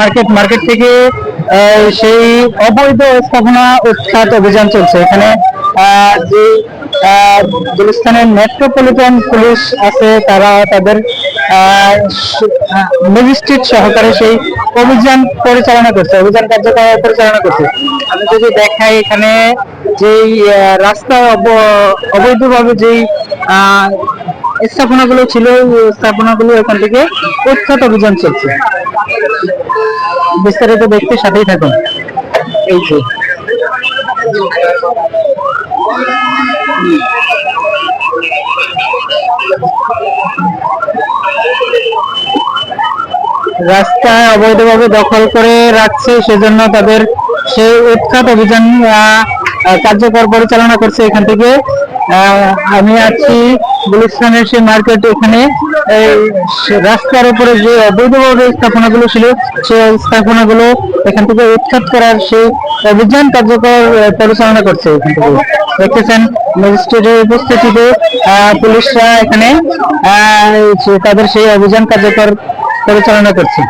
Market market থেকে সেই অবৈধ স্থাপনা উৎখাত অভিযান চলছে। এখানে যে গুলিস্তানের মেট্রোপলিটন পুলিশ আছে, তারা তাদের ম্যাজিস্ট্রেট সহকারে সেই অভিযান পরিচালনা করছে, অভিযান কার্যক্রম পরিচালনা করছে। আমি যদি দেখাই এখানে, যেই রাস্তা অব- অবৈধভাবে যেই স্থাপনাগুলো ছিল, স্থাপনাগুলো এখান থেকে উৎখাত অভিযান চলছে। বিস্তারিত দেখতে সাথেই থাকুন। এই যে। রাস্তা অবৈধভাবে দখল করে রাখছে, সেজন্য তাদের সেই উৎখাত অভিযান কার্যকর পরিচালনা করছে এখান থেকে। আমি আছি গুলিস্তানের সেই মার্কেট এখানে। রাস্তার উপরে যে অবৈধভাবে স্থাপনাগুলো ছিল, সেই স্থাপনাগুলো এখান থেকে উৎখাত করার সেই অভিযান কার্যকর পরিচালনা করছে এখান থেকে। দেখতেছেন ম্যাজিস্ট্রেটের উপস্থিতিতে পুলিশরা এখানে তাদের সেই অভিযান কার্যকর পরিচালনা করছে।